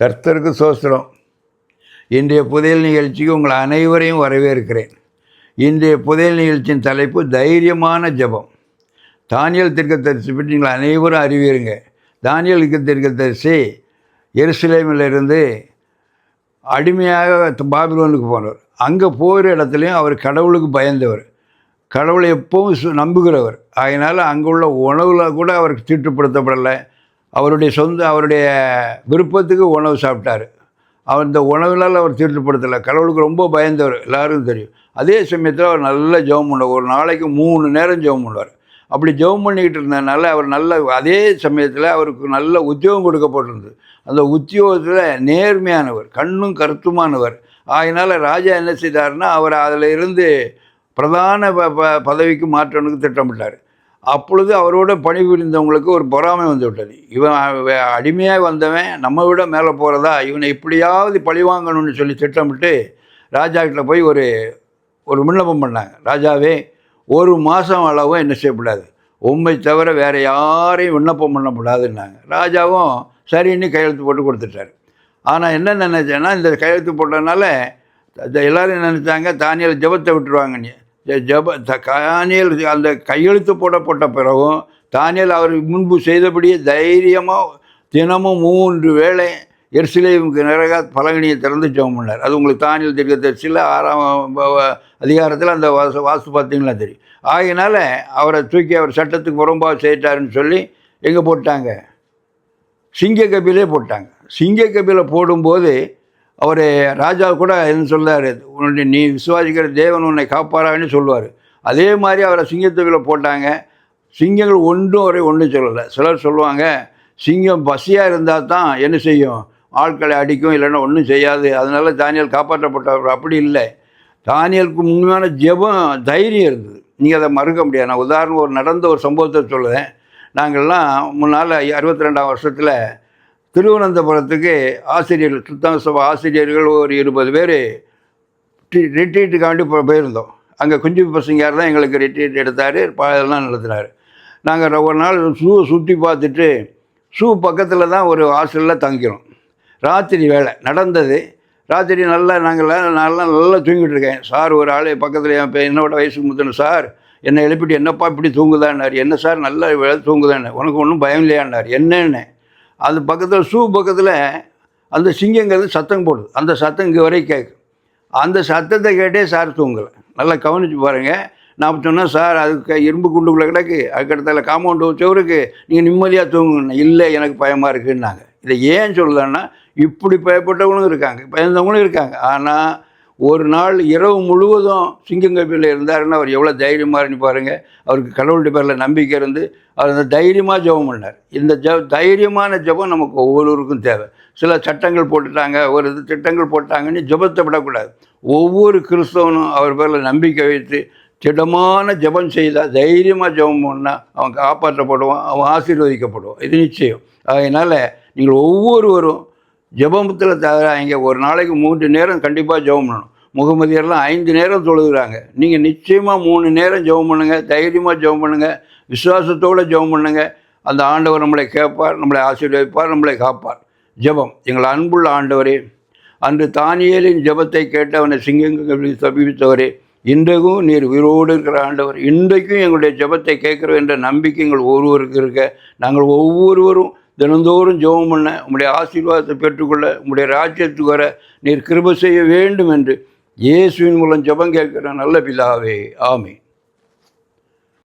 கர்த்தருக்கு சோஸ்திரம். இன்றைய புதையல் நிகழ்ச்சிக்கு உங்கள் அனைவரையும் வரவேற்கிறேன். இன்றைய புதையல் நிகழ்ச்சியின் தலைப்பு தைரியமான ஜெபம். தானியல் தீர்க்கதரிசி பற்றி நீங்கள் அனைவரும் அறிவீருங்க. தானியல் தீர்க்கதரிசி எருசலேமிலிருந்து அடிமையாக பாபிலோனுக்கு போனவர். அங்கே போகிற இடத்துலையும் அவர் கடவுளுக்கு பயந்தவர். கடவுளை எப்பவும் சு- நம்புகிறவர். அதனால் அங்கே உள்ள உணவில் கூட அவருக்கு தீட்டுப்படுத்தப்படலை. அவருடைய சொந்த அவருடைய விருப்பத்துக்கு உணவு சாப்பிட்டாரு. அவர் இந்த உணவினால் அவர் திருட்டுப்படுத்தலை கடவுளுக்கு ரொம்ப பயந்தவர் எல்லாருக்கும் தெரியும். அதே சமயத்தில் அவர் நல்ல ஜெபம் பண்ணுவார். ஒரு நாளைக்கு மூணு நேரம் ஜெபம் பண்ணுவார். அப்படி ஜெபம் பண்ணிக்கிட்டு இருந்ததுனால அவர் நல்ல அதே சமயத்தில் அவருக்கு நல்ல உத்தியோகம் கொடுக்கப்பட்டிருந்தது. அந்த உத்தியோகத்தில் நேர்மையானவர் கண்ணும் கருத்துமானவர். அதனால் ராஜா என்ன செய்தார்னா அவர் அதில் இருந்து பிரதான ப ப- பதவிக்கு மாற்றணுக்கு திட்டமிட்டார். அப்பொழுது அவரோட பணிபுரிந்தவங்களுக்கு ஒரு பொறாமை வந்து விட்டது. இவன் அடிமையாக வந்தவன் நம்ம விட மேலே போகிறதா இவனை இப்படியாவது பழிவாங்கணும்னு சொல்லி திட்டமிட்டு ராஜா கிட்ட போய் ஒரு ஒரு விண்ணப்பம் பண்ணாங்க. ராஜாவே ஒரு மாதம் அளவும் என்ன செய்யக்கூடாது உண்மை தவிர வேறு யாரையும் விண்ணப்பம் பண்ணக்கூடாதுன்னாங்க ராஜாவும் சரின்னு கையெழுத்து போட்டு கொடுத்துட்டாரு. ஆனால் என்ன நினச்சேன்னா இந்த கையெழுத்து போட்டதுனால எல்லாரும் நினச்சாங்க தானியில் ஜெபத்தை விட்டுருவாங்க நீ ஜப த- தானியல் அந்த கையெழுத்து போடப்பட்ட பிறகும் தானியல் அவர் முன்பு செய்தபடியே தைரியமாக தினமும் மூன்று வேளை எர்சிலேவுக்கு நிறைய பலகனியை திறந்து ஜெபம் பண்ணார். அது உங்களுக்கு தானியல் தீர்க்கதரிசியில் ஆறாம் அதிகாரத்தில் அந்த வாசு வாசு பார்த்தீங்களா? தெரியும் ஆகினால அவரை தூக்கி அவர் சட்டத்துக்கு புறம்பாக செய்யிட்டாருன்னு சொல்லி எங்கே போட்டாங்க? சிங்க கபிலே போட்டாங்க. சிங்க கபில போடும்போது அவர் ராஜா கூட என்ன சொல்கிறார் உன்னுடைய நீ விசுவாசிக்கிற தேவன் உன்னை காப்பாரான்னு சொல்லுவார். அதே மாதிரி அவரை சிங்கத்தபில் போட்டாங்க. சிங்கங்கள் ஒன்றும் அவரை ஒன்றும் சொல்லலை. சிலர் சொல்லுவாங்க சிங்கம் பசியாக இருந்தால் தான் என்ன செய்யும்? ஆட்களை அடிக்கும் இல்லைன்னா ஒன்றும் செய்யாது. அதனால தானியல் காப்பாற்றப்பட்டவர் அப்படி இல்லை. தானியலுக்கு உண்மையான ஜெபம் தைரியம் இருந்தது. நீங்கள் அதை மறுக்க முடியாது. நான் உதாரணம் ஒரு நடந்த ஒரு சம்பவத்தை சொல்லுவேன். நாங்கள்லாம் முன்னால் அறுபத்தி ரெண்டாம் வருஷத்தில் திருவனந்தபுரத்துக்கு ஆசிரியர்கள் சுத்தம சபை ஆசிரியர்கள் ஒரு இருபது பேர் ரிட்ரீட்டுக்காண்டி போயிருந்தோம். அங்கே குஞ்சு பசங்கார் தான் எங்களுக்கு ரிட்ரீட் எடுத்தார் பாதெல்லாம் நடத்தினார். நாங்கள் ஒரு நாள் ஷூ சுற்றி பார்த்துட்டு ஷூ பக்கத்தில் தான் ஒரு ஹாஸ்டலில் தங்கிறோம் ராத்திரி வேலை நடந்தது. ராத்திரி நல்லா நாங்கள் நல்லா நல்லா தூங்கிட்டு இருக்கேன். சார் ஒரு ஆள் பக்கத்தில் என் என்னோட வயசுக்கு முத்தணும் சார் என்னை எழுப்பிட்டு என்னப்பா இப்படி தூங்குதான்னார்? என்ன சார் நல்லா தூங்குதான்னு. உனக்கு ஒன்றும் பயம் இல்லையான்னார். என்னன்னு? அது பக்கத்தில் ஷூ பக்கத்தில் அந்த சிங்கங்கிறது சத்தம் போடுது. அந்த சத்தம் இங்கே வரைக்கும் கேட்கும் அந்த சத்தத்தை கேட்டே சார் தூங்கலை. நல்லா கவனித்து பாருங்கள் நான் சொன்னேன் சார் அதுக்கு இரும்பு குண்டுக்குள்ளே கிடக்கு. அதுக்கடுத்தால காம்பவுண்டு செவருக்கு நீங்கள் நிம்மதியாக தூங்குங்க இல்லை எனக்கு பயமாக இருக்குன்னாங்க. இதை ஏன் சொல்லலன்னா இப்படி பயப்பட்டவங்களும் இருக்காங்க. பயந்தவங்களும் இருக்காங்க. ஆனால் ஒரு நாள் இரவு முழுவதும் சிங்கங்கப்பியில் இருந்தாருன்னா அவர் எவ்வளோ தைரியமாக இருந்து பாருங்கள் அவருக்கு கடவுளுடைய பேரில் நம்பிக்கை இருந்து அவர் அந்த தைரியமாக ஜெபம் பண்ணார். இந்த ஜ தைரியமான ஜெபம் நமக்கு ஒவ்வொருவருக்கும் தேவை. சில சட்டங்கள் போட்டுட்டாங்க ஒரு இது திட்டங்கள் போட்டாங்கன்னு ஜெபத்தை விடக்கூடாது. ஒவ்வொரு கிறிஸ்தவனும் அவர் பேரில் நம்பிக்கை வைத்து திடமான ஜெபம் செய்தால் தைரியமாக ஜெபம் பண்ணால் அவன் காப்பாற்றப்படுவான் அவன் ஆசீர்வதிக்கப்படுவான். இது நிச்சயம். அதனால் நீங்கள் ஒவ்வொருவரும் ஜெபத்தில் தவிராங்க ஒரு நாளைக்கு மூன்று நேரம் கண்டிப்பாக ஜெபம் பண்ணணும். முகமதியர்லாம் ஐந்து நேரம் தொழுகிறாங்க நீங்கள் நிச்சயமாக மூணு நேரம் ஜெபம் பண்ணுங்கள் தைரியமாக ஜெபம் பண்ணுங்கள் விசுவாசத்தோடு ஜெபம் பண்ணுங்கள் அந்த ஆண்டவர் நம்மளை கேட்பார் நம்மளை ஆசீர்வதிப்பார் நம்மளை காப்பார். ஜெபம். எங்கள் அன்புள்ள ஆண்டவரே அன்று தானியலின் ஜெபத்தை கேட்டு அவனை சிங்கங்களில் சமீபித்தவரே இன்றைக்கும் நீர் உயிரோடு இருக்கிற ஆண்டவர். இன்றைக்கும் எங்களுடைய ஜெபத்தை கேட்குறோம் என்ற நம்பிக்கை எங்கள் ஒருவருக்கு இருக்க நாங்கள் ஒவ்வொருவரும் தினந்தோறும் ஜெபம் பண்ண உம்முடைய ஆசீர்வாதத்தை பெற்றுக்கொள்ள உம்முடைய ராஜ்யத்துக்கு வர நீர் கிருப செய்ய வேண்டும் என்று இயேசுவின் மூலம் ஜெபம் கேட்கிற நல்ல பிதாவே. ஆமே